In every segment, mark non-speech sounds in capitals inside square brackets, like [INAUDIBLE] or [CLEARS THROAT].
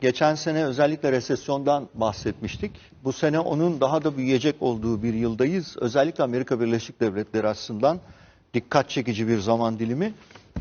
geçen sene özellikle resesyondan bahsetmiştik. Bu sene onun daha da büyüyecek olduğu bir yıldayız. Özellikle Amerika Birleşik Devletleri açısından dikkat çekici bir zaman dilimi.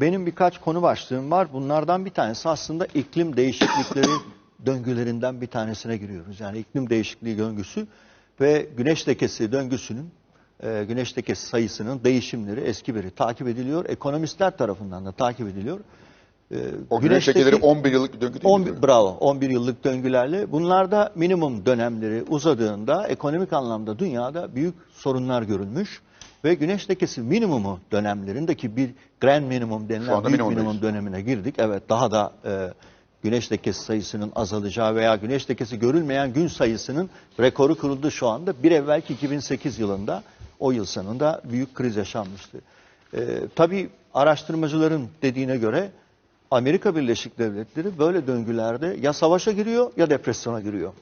Benim birkaç konu başlığım var. Bunlardan bir tanesi aslında iklim değişiklikleri [COUGHS] döngülerinden bir tanesine giriyoruz. Yani iklim değişikliği döngüsü ve güneş lekesi döngüsünün e, güneş lekesi sayısının değişimleri eski biri takip ediliyor. Ekonomistler tarafından da takip ediliyor. E, O güneş güneşteki- lekeleri 11 yıllık döngü değil 11, mi? bravo 11 yıllık döngülerle bunlarda minimum dönemleri uzadığında ekonomik anlamda dünyada büyük sorunlar görülmüş ve güneş lekesi minimumu dönemlerindeki bir grand minimum denilen büyük minimum dönemine girdik. Evet daha da e, güneş lekesi sayısının azalacağı veya güneş lekesi görülmeyen gün sayısının rekoru kırıldı şu anda. Bir evvelki 2008 yılında o yıl sonunda büyük kriz yaşanmıştı. E, tabii araştırmacıların dediğine göre Amerika Birleşik Devletleri böyle döngülerde ya savaşa giriyor ya depresyona giriyor.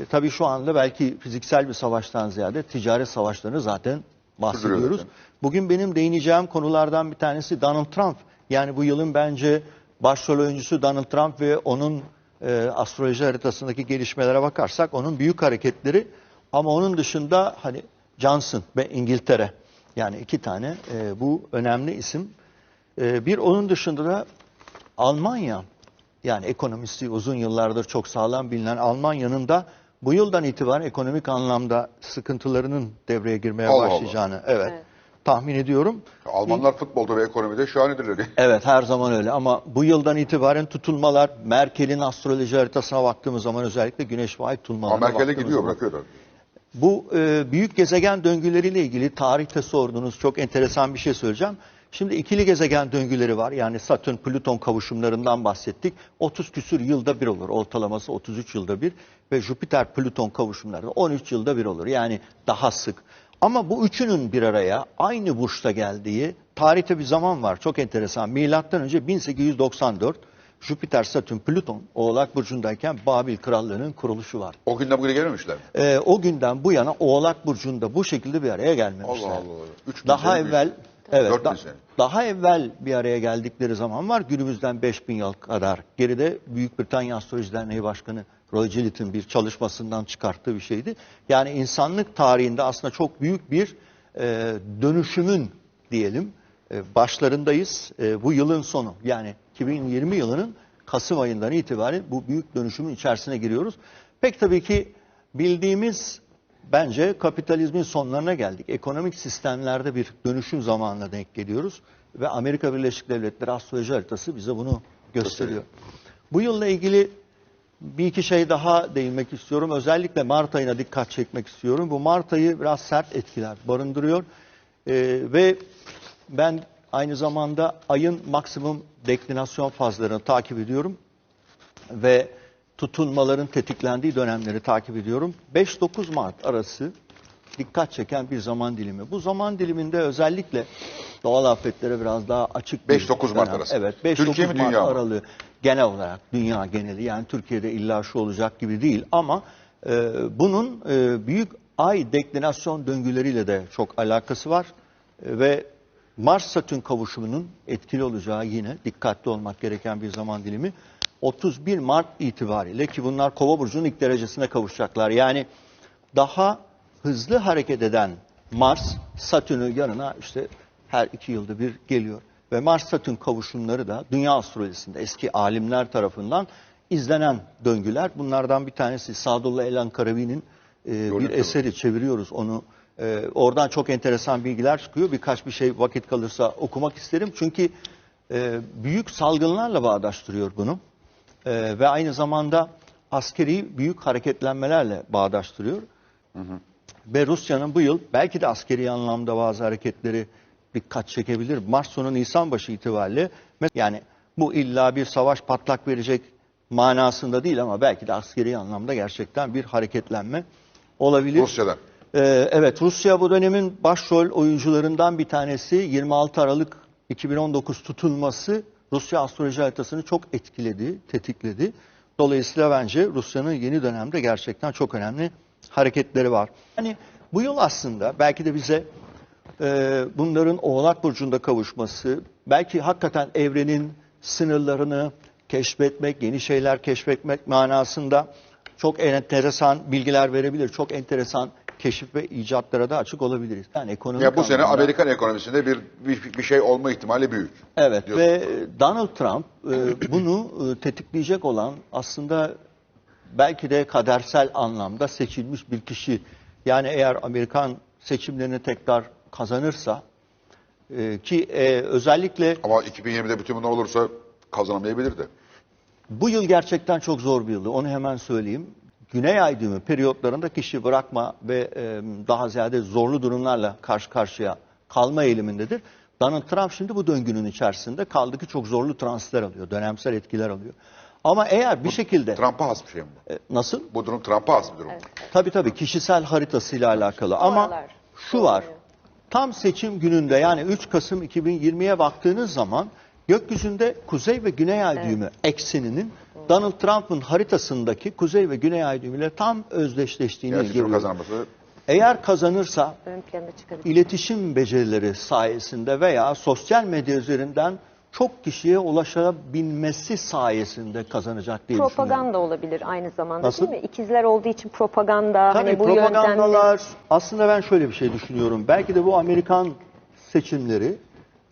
E, tabii şu anda belki fiziksel bir savaştan ziyade ticaret savaşlarını zaten bahsediyoruz. Bugün benim değineceğim konulardan bir tanesi Donald Trump. Yani bu yılın bence başrol oyuncusu Donald Trump ve onun e, astroloji haritasındaki gelişmelere bakarsak onun büyük hareketleri ama onun dışında hani Johnson ve İngiltere yani iki tane e, bu önemli isim. E, bir onun dışında da Almanya yani ekonomisti uzun yıllardır çok sağlam bilinen Almanya'nın da bu yıldan itibaren ekonomik anlamda sıkıntılarının devreye girmeye Allah Allah. başlayacağını evet, Evet. tahmin ediyorum. Almanlar futbolda ve ekonomide şahanedirler. [LAUGHS] Evet her zaman öyle ama bu yıldan itibaren tutulmalar Merkel'in astroloji haritasına baktığımız zaman özellikle Güneş ve Ay tutulmalarına Ama Merkel'e gidiyor zaman- bırakıyorlar. bu e, büyük gezegen döngüleriyle ilgili tarihte sorduğunuz çok enteresan bir şey söyleyeceğim. Şimdi ikili gezegen döngüleri var. Yani Satürn Plüton kavuşumlarından bahsettik. 30 küsür yılda bir olur. Ortalaması 33 yılda bir ve Jüpiter Plüton kavuşumları da 13 yılda bir olur. Yani daha sık. Ama bu üçünün bir araya aynı burçta geldiği tarihte bir zaman var. Çok enteresan. Milattan önce 1894 Jüpiter, Satürn, Plüton Oğlak burcundayken Babil Krallığı'nın kuruluşu var. O günden bugüne gelmemişler. Ee, o günden bu yana Oğlak Burcu'nda bu şekilde bir araya gelmemişler. Allah Allah. Üç Daha evvel büyük. Evet Dört bin da- sene. daha evvel bir araya geldikleri zaman var. Günümüzden 5000 yıl kadar geride Büyük Britanya Astroloji Derneği Başkanı Roy Gillett'in bir çalışmasından çıkarttığı bir şeydi. Yani insanlık tarihinde aslında çok büyük bir e, dönüşümün diyelim e, başlarındayız. E, bu yılın sonu yani 2020 yılının Kasım ayından itibaren bu büyük dönüşümün içerisine giriyoruz. Pek tabii ki bildiğimiz bence kapitalizmin sonlarına geldik. Ekonomik sistemlerde bir dönüşüm zamanına denk geliyoruz ve Amerika Birleşik Devletleri astroloji haritası bize bunu gösteriyor. Bu yılla ilgili bir iki şey daha değinmek istiyorum. Özellikle Mart ayına dikkat çekmek istiyorum. Bu Mart ayı biraz sert etkiler barındırıyor. Ee, ve ben aynı zamanda ayın maksimum deklinasyon fazlarını takip ediyorum. Ve tutunmaların tetiklendiği dönemleri takip ediyorum. 5-9 Mart arası dikkat çeken bir zaman dilimi. Bu zaman diliminde özellikle doğal afetlere biraz daha açık bir 5-9 Mart arası. Evet 5-9 Türkiye mi, Mart aralığı genel olarak dünya geneli yani Türkiye'de illa şu olacak gibi değil ama e, bunun e, büyük ay deklinasyon döngüleriyle de çok alakası var E, ve Mars Satürn kavuşumunun etkili olacağı yine dikkatli olmak gereken bir zaman dilimi 31 Mart itibariyle ki bunlar Kova burcunun ilk derecesine kavuşacaklar. Yani daha hızlı hareket eden Mars Satürn'ü yanına işte her iki yılda bir geliyor. Ve Mars Satürn kavuşumları da dünya astrolojisinde eski alimler tarafından izlenen döngüler. Bunlardan bir tanesi Sadullah Elan Karavi'nin e, bir eseri çeviriyoruz onu. E, oradan çok enteresan bilgiler çıkıyor. Birkaç bir şey vakit kalırsa okumak isterim. Çünkü e, büyük salgınlarla bağdaştırıyor bunu. E, ve aynı zamanda askeri büyük hareketlenmelerle bağdaştırıyor. Ve Rusya'nın bu yıl belki de askeri anlamda bazı hareketleri dikkat çekebilir. Mart sonu Nisan başı itibariyle yani bu illa bir savaş patlak verecek manasında değil ama belki de askeri anlamda gerçekten bir hareketlenme olabilir. Rusya'dan. Ee, evet Rusya bu dönemin başrol oyuncularından bir tanesi 26 Aralık 2019 tutulması Rusya astroloji haritasını çok etkiledi, tetikledi. Dolayısıyla bence Rusya'nın yeni dönemde gerçekten çok önemli hareketleri var. Yani bu yıl aslında belki de bize e, bunların Oğlak Burcu'nda kavuşması, belki hakikaten evrenin sınırlarını keşfetmek, yeni şeyler keşfetmek manasında çok enteresan bilgiler verebilir. Çok enteresan keşif ve icatlara da açık olabiliriz. Yani ekonomik Ya bu sene anlamda- Amerikan ekonomisinde bir, bir bir şey olma ihtimali büyük. Evet diyorsun. ve Donald Trump e, [CLEARS THROAT] bunu e, tetikleyecek olan aslında belki de kadersel anlamda seçilmiş bir kişi. Yani eğer Amerikan seçimlerini tekrar kazanırsa e, ki e, özellikle Ama 2020'de bütün bunlar olursa kazanamayabilir de. bu yıl gerçekten çok zor bir yıldı. Onu hemen söyleyeyim. Güney ay düğümü periyotlarında kişi bırakma ve e, daha ziyade zorlu durumlarla karşı karşıya kalma eğilimindedir. Donald Trump şimdi bu döngünün içerisinde kaldı ki çok zorlu transfer alıyor, dönemsel etkiler alıyor. Ama eğer bir şekilde Trump'a has bir şey mi bu? e, nasıl? Bu durum Trump'a has bir durum. Tabii tabii kişisel haritasıyla alakalı ama şu var. Tam seçim gününde yani 3 Kasım 2020'ye baktığınız zaman gökyüzünde kuzey ve güney ay düğümü ekseninin Donald Trump'ın haritasındaki kuzey ve güney ay düğümüyle tam özdeşleştiğini görüyoruz. kazanması Eğer kazanırsa Ön plana çıkabilir. iletişim becerileri sayesinde veya sosyal medya üzerinden çok kişiye ulaşabilmesi sayesinde kazanacak diye düşünüyorum. Propaganda olabilir aynı zamanda Nasıl? değil mi? İkizler olduğu için propaganda Tabii hani bu yöntemle propagandalar aslında ben şöyle bir şey düşünüyorum. Belki de bu Amerikan seçimleri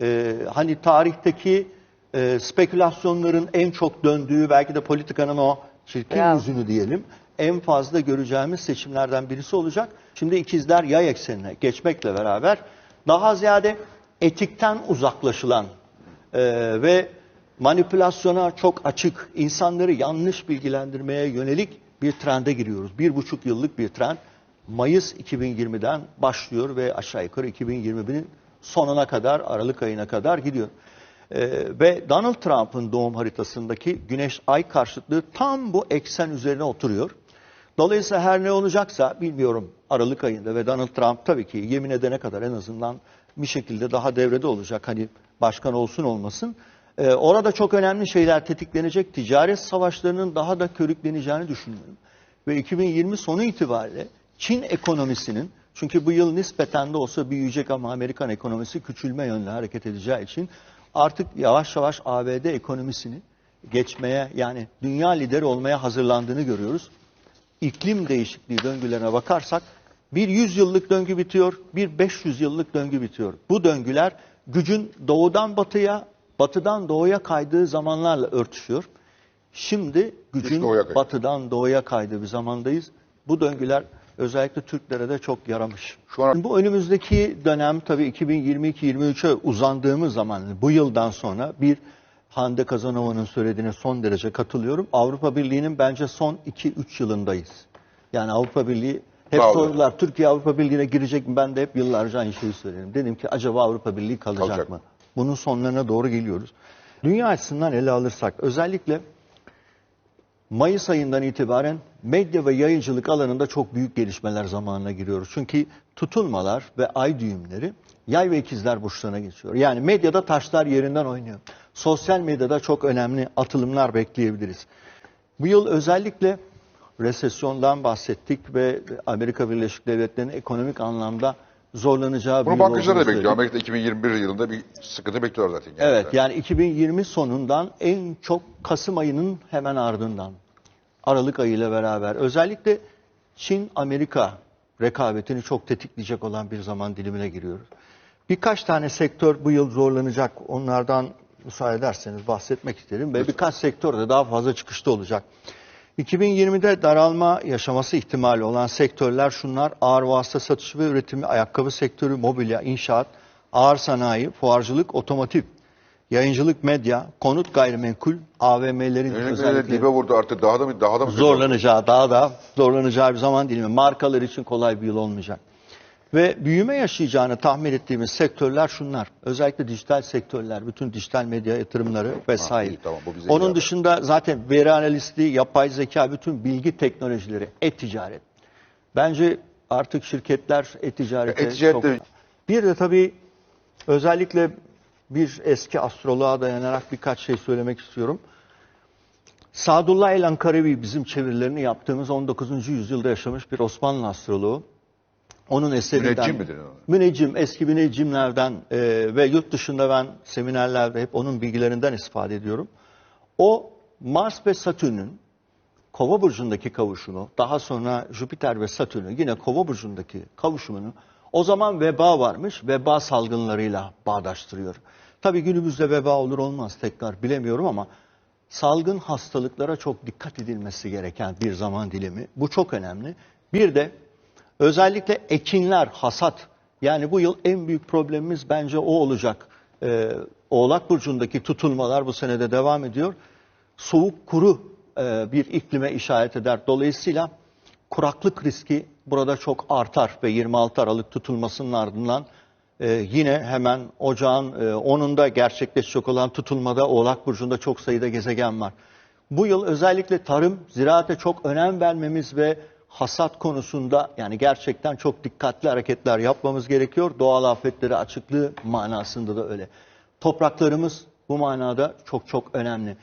e, hani tarihteki e, spekülasyonların en çok döndüğü belki de politikanın o çirkin Bravo. yüzünü diyelim en fazla göreceğimiz seçimlerden birisi olacak. Şimdi ikizler yay eksenine geçmekle beraber daha ziyade etikten uzaklaşılan e, ve manipülasyona çok açık, insanları yanlış bilgilendirmeye yönelik bir trende giriyoruz. Bir buçuk yıllık bir trend. Mayıs 2020'den başlıyor ve aşağı yukarı 2021'in sonuna kadar, Aralık ayına kadar gidiyor. E, ve Donald Trump'ın doğum haritasındaki Güneş-Ay karşıtlığı tam bu eksen üzerine oturuyor. Dolayısıyla her ne olacaksa bilmiyorum Aralık ayında ve Donald Trump tabii ki yemin edene kadar en azından bir şekilde daha devrede olacak. Hani başkan olsun olmasın. Ee, orada çok önemli şeyler tetiklenecek. Ticaret savaşlarının daha da körükleneceğini düşünüyorum. Ve 2020 sonu itibariyle Çin ekonomisinin çünkü bu yıl nispeten de olsa büyüyecek ama Amerikan ekonomisi küçülme yönlü hareket edeceği için artık yavaş yavaş ABD ekonomisini geçmeye yani dünya lideri olmaya hazırlandığını görüyoruz iklim değişikliği döngülerine bakarsak bir 100 yıllık döngü bitiyor, bir 500 yıllık döngü bitiyor. Bu döngüler gücün doğudan batıya, batıdan doğuya kaydığı zamanlarla örtüşüyor. Şimdi gücün doğuya batıdan doğuya kaydığı bir zamandayız. Bu döngüler özellikle Türklere de çok yaramış. Şu an- bu önümüzdeki dönem tabii 2022-23'e uzandığımız zaman bu yıldan sonra bir Hande Kazanova'nın söylediğine son derece katılıyorum. Avrupa Birliği'nin bence son 2-3 yılındayız. Yani Avrupa Birliği hep Bravo. sordular Türkiye Avrupa Birliği'ne girecek mi? Ben de hep yıllarca aynı şeyi söyledim. Dedim ki acaba Avrupa Birliği kalacak, Kalacak. mı? Bunun sonlarına doğru geliyoruz. Dünya açısından ele alırsak özellikle Mayıs ayından itibaren medya ve yayıncılık alanında çok büyük gelişmeler zamanına giriyoruz. Çünkü tutulmalar ve ay düğümleri yay ve ikizler burçlarına geçiyor. Yani medyada taşlar yerinden oynuyor. Sosyal medyada çok önemli atılımlar bekleyebiliriz. Bu yıl özellikle resesyondan bahsettik ve Amerika Birleşik Devletleri'nin ekonomik anlamda zorlanacağı bir Bunu bankacılar da bekliyor. söyledik. Amerika'da 2021 yılında bir sıkıntı bekliyorlar zaten. Evet yani 2020 sonundan en çok Kasım ayının hemen ardından Aralık ayıyla beraber özellikle Çin-Amerika rekabetini çok tetikleyecek olan bir zaman dilimine giriyoruz. Birkaç tane sektör bu yıl zorlanacak. Onlardan müsaade ederseniz bahsetmek isterim ve birkaç sektör de daha fazla çıkışta olacak. 2020'de daralma yaşaması ihtimali olan sektörler şunlar. Ağır vasıta satışı ve üretimi, ayakkabı sektörü, mobilya, inşaat, ağır sanayi, fuarcılık, otomotiv, yayıncılık, medya, konut gayrimenkul, AVM'lerin özellikle dibe vurdu artık daha da mı daha da mı zorlanacağı, daha da zorlanacağı bir zaman dilimi. Markalar için kolay bir yıl olmayacak. Ve büyüme yaşayacağını tahmin ettiğimiz sektörler şunlar. Özellikle dijital sektörler, bütün dijital medya yatırımları vesaire. iyi, tamam, bu bize Onun iyi dışında zaten veri analisti, yapay zeka, bütün bilgi teknolojileri, e-ticaret. Bence artık şirketler e-ticarete E-ticaret çok... Bir de tabii özellikle bir eski astroloğa dayanarak birkaç şey söylemek istiyorum. Sadullah El Ankarevi bizim çevirilerini yaptığımız 19. yüzyılda yaşamış bir Osmanlı astroloğu. Onun eserinden... Müneccim midir? Müneccim, eski müneccimlerden e, ve yurt dışında ben seminerlerde hep onun bilgilerinden istifade ediyorum. O Mars ve Satürn'ün Kova burcundaki kavuşumu, daha sonra Jüpiter ve Satürn'ün yine Kova burcundaki kavuşumunu o zaman veba varmış, veba salgınlarıyla bağdaştırıyor. Tabii günümüzde veba olur olmaz tekrar bilemiyorum ama salgın hastalıklara çok dikkat edilmesi gereken bir zaman dilimi. Bu çok önemli. Bir de özellikle ekinler, hasat. Yani bu yıl en büyük problemimiz bence o olacak. Ee, Oğlak Burcu'ndaki tutulmalar bu senede devam ediyor. Soğuk, kuru e, bir iklime işaret eder. Dolayısıyla kuraklık riski burada çok artar ve 26 Aralık tutulmasının ardından e, yine hemen ocağın e, 10'unda gerçekleşecek olan tutulmada Oğlak Burcu'nda çok sayıda gezegen var. Bu yıl özellikle tarım, ziraate çok önem vermemiz ve hasat konusunda yani gerçekten çok dikkatli hareketler yapmamız gerekiyor. Doğal afetleri açıklığı manasında da öyle. Topraklarımız bu manada çok çok önemli.